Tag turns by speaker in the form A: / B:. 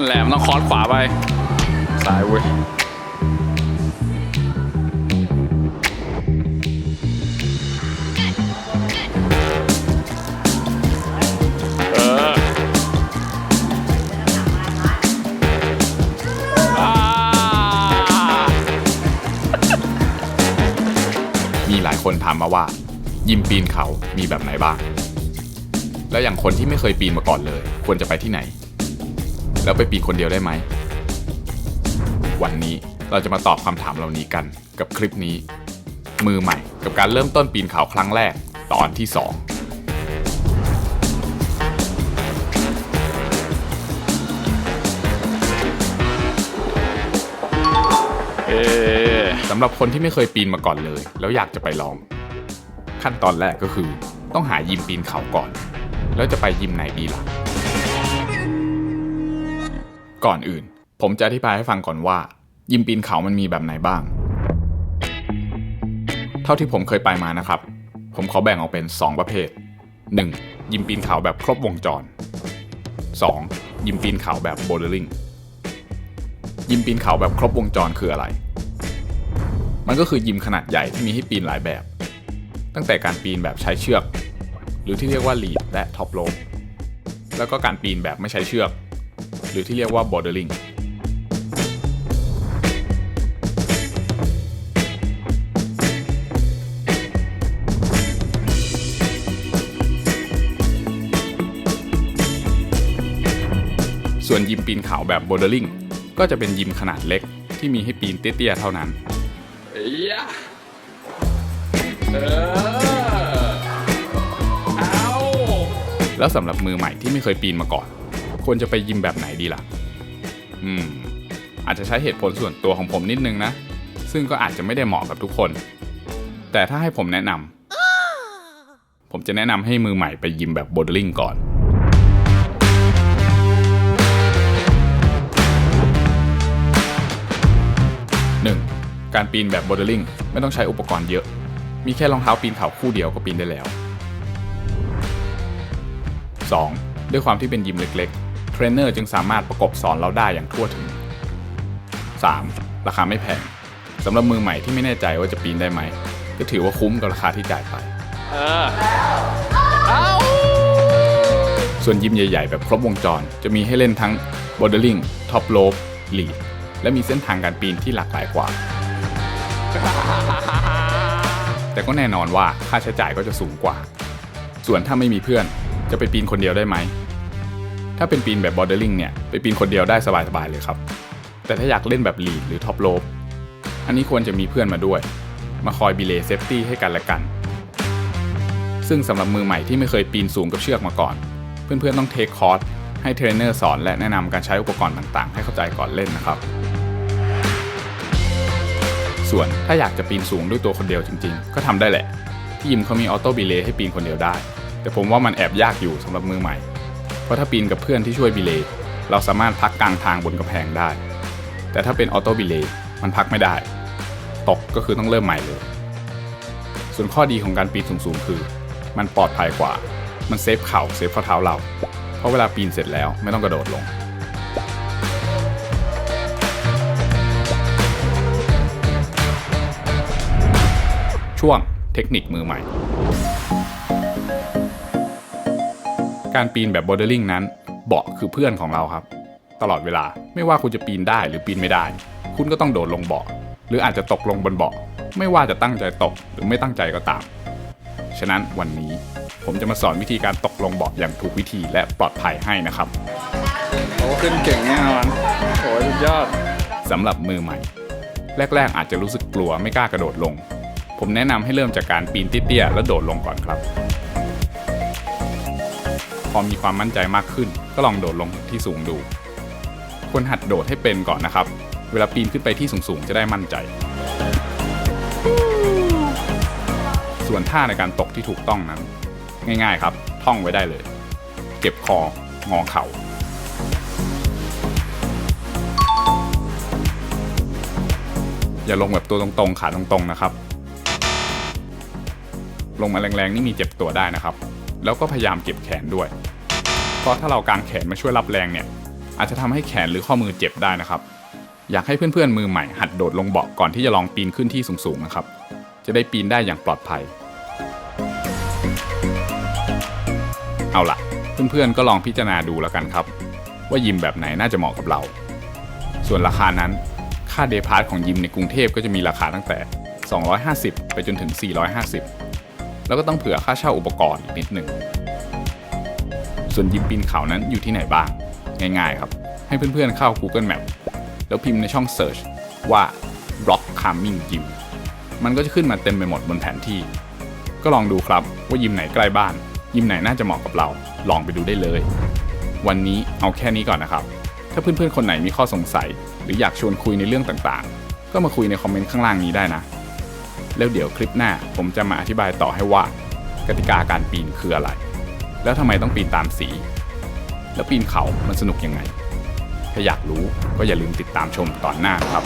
A: นั่นแหละมันต้องคอร์สขวาไปซ้ายเว้ย
B: มีหลายคนถามมาว่า ยิมปีนเขามีแบบไหนบ้าง แล้วอย่างคนที่ไม่เคยปีนมาก่อนเลย ควรจะไปที่ไหน แล้วไปปีนคนเดียวได้ไหม วันนี้เราจะมาตอบคำถามเหล่านี้กันกับคลิปนี้ มือใหม่กับการเริ่มต้นปีนเขาครั้งแรกตอนที่2
A: เออ
B: สำหรับคนที่ไม่เคยปีนมาก่อนเลย แล้วอยากจะไปลอง ขั้นตอนแรกก็คือ ต้องหายิมปีนเขาก่อน แล้วจะไปยิมไหนดีล่ะ ก่อนอื่น ผมจะอธิบายให้ฟังก่อนว่า ยิมปีนเขามันมีแบบไหนบ้าง เท่าที่ผมเคยไปมานะครับ ผมขอแบ่งออกเป็น 2 ประเภท 1. ยิมปีนเขาแบบครบวงจร 2. ยิมปีนเขาแบบโบ l ด e ริงยิมปีนเขาแบบครบวงจรคืออะไร มันก็คือยิมขนาดใหญ่ที่มีให้ปีนหลายแบบ ตั้งแต่การปีนแบบใช้เชือก หรือที่เรียกว่า lead และ top rope แล้วก็การปีนแบบไม่ใช้เชือก หรือที่เรียกว่า bouldering ส่วนยิมปีนเขาแบบ bouldering ก็จะเป็นยิมขนาดเล็กที่มีให้ปีนเตี้ยๆเท่านั้น
A: เอ้ยะเออเอา
B: แล้วสำหรับมือใหม่ที่ไม่เคยปีนมาก่อน ควรจะไปยิมแบบไหนดีล่ะ อืม อาจจะใช้เหตุผลส่วนตัวของผมนิดนึงนะ ซึ่งก็อาจจะไม่ได้เหมาะกับทุกคน แต่ถ้าให้ผมแนะนำ ผมจะแนะนำให้มือใหม่ไปยิมแบบโบ l ด e ริงก่อน 1. การปีนแบบโบ l ด e ริงไม่ต้องใช้อุปกรณ์เยอะ มีแค่รองเท้าปีนเขาคู่เดียวก็ปีนได้แล้ว 2. ด้วยความที่เป็นยิมเล็ก รนเนอร์จึงสามารถประกบสอนเราได้อย่างทั่วถึง 3. ราคาไม่แพงสำหรับมือใหม่ที่ไม่แน่ใจว่าจะปีนได้ไหม ก็ถือว่าคุ้มกับราคาที่จ่ายไป
A: เออเอา
B: ส่วนยิมใหญ่ๆ แบบครบวงจร จะมีให้เล่นทั้ง bouldering top rope lead และมีเส้นทางการปีนที่หลากหลายกว่า แต่ก็แน่นอนว่าค่าใช้จ่ายก็จะสูงกว่า ส่วนถ้าไม่มีเพื่อนจะไปปีนคนเดียวได้ไหม ถ้าเป็นปีนแบบ bouldering เนี่ย ไปปีนคนเดียวได้สบายๆเลยครับ แต่ถ้าอยากเล่นแบบ lead หรือ top rope อันนี้ควรจะมีเพื่อนมาด้วย มาคอยบีเลย์เซฟตี้ให้กันและกัน ซึ่งสำหรับมือใหม่ที่ไม่เคยปีนสูงกับเชือกมาก่อน เพื่อนๆต้องเทคคอร์สให้เทรนเนอร์สอนและแนะนำการใช้อุปกรณ์ต่างๆ ให้เข้าใจก่อนเล่นนะครับ ส่วนถ้าอยากจะปีนสูงด้วยตัวคนเดียวจริง ๆ ก็ทำได้แหละที่ยิมเขามีออโต้บีเลย์ให้ปีนคนเดียวได้ แต่ผมว่ามันแอบยากอยู่สำหรับมือใหม่ ราะถ้าปีนกับเพื่อนที่ช่วยบีเลเราสามารถพักกลางทางบนกำแพงได้ แต่ถ้าเป็นออโต้บีเลมันพักไม่ได้ ตกก็คือต้องเริ่มใหม่เลย ส่วนข้อดีของการปีนสูงๆ คือ มันปลอดภัยกว่า มันเซฟเข่าเซฟข้อเท้าเรา เพราะเวลาปีนเสร็จแล้วไม่ต้องกระโดดลงช่วงเทคนิคมือใหม่ การปีนแบบ bouldering นั้น เบาะคือเพื่อนของเราครับ ตลอดเวลาไม่ว่าคุณจะปีนได้หรือปีนไม่ได้ คุณก็ต้องโดดลงเบาะ หรืออาจจะตกลงบนเบาะ ไม่ว่าจะตั้งใจตกหรือไม่ตั้งใจก็ตาม ฉะนั้นวันนี้ผมจะมาสอนวิธีการตกลงเบาะอย่างถูกวิธีและปลอดภัยให้นะครับ
A: โอ้ขึ้นเก่งแน่นอนโอ้ยสุดยอด
B: สำหรับมือใหม่ แรก ๆ อาจจะรู้สึกกลัวไม่กล้ากระโดดลง ผมแนะนำให้เริ่มจากการปีนเตี้ยๆแล้วโดดลงก่อนครับ พอมีความมั่นใจมากขึ้น ก็ลองโดดลงที่สูงดู ควรหัดโดดให้เป็นก่อนนะครับ เวลาปีนขึ้นไปที่สูงๆ จะได้มั่นใจ ส่วนท่าในการตกที่ถูกต้องนั้น ง่ายๆครับ ท่องไว้ได้เลย เก็บคอ งอเข่าอย่าลงแบบตัวตรงๆ ขาตรงๆ นะครับ ลงมาแรงๆ นี่มีเจ็บตัวได้นะครับ แล้วก็พยายามเก็บแขนด้วย เพราะถ้าเรากางแขนมาช่วยรับแรงเนี่ย อาจจะทำให้แขนหรือข้อมือเจ็บได้นะครับ อยากให้เพื่อนๆมือใหม่หัดโดดลงเบาะก่อนที่จะลองปีนขึ้นที่สูงๆนะครับ จะได้ปีนได้อย่างปลอดภัย เอาล่ะ เพื่อนๆก็ลองพิจารณาดูแล้วกันครับ ว่ายิมแบบไหนน่าจะเหมาะกับเรา ส่วนราคานั้นค่าเดพาร์ทของยิมในกรุงเทพก็จะมีราคาตั้งแต่ 250 ไปจนถึง 450 แล้วก็ต้องเผื่อค่าเช่าอุปกรณ์อีกนิดหนึ่ง ส่วนยิมปีนเขานั้นอยู่ที่ไหนบ้าง ง่ายๆครับ ให้เพื่อนๆเข้า Google Map แล้วพิมพ์ในช่อง Search ว่า Rock Climbing Gym มันก็จะขึ้นมาเต็มไปหมดบนแผนที่ ก็ลองดูครับว่ายิมไหนใกล้บ้าน ยิมไหนน่าจะเหมาะกับเรา ลองไปดูได้เลย วันนี้เอาแค่นี้ก่อนนะครับ ถ้าเพื่อนๆคนไหนมีข้อสงสัย หรืออยากชวนคุยในเรื่องต่างๆ ก็มาคุยในคอมเมนต์ข้างล่างนี้ได้นะ แล้วเดี๋ยวคลิปหน้าผมจะมาอธิบายต่อให้ว่ากติกาการปีนคืออะไร แล้วทำไมต้องปีนตามสี แล้วปีนเขามันสนุกยังไง ถ้าอยากรู้ก็อย่าลืมติดตามชมตอนหน้าครับ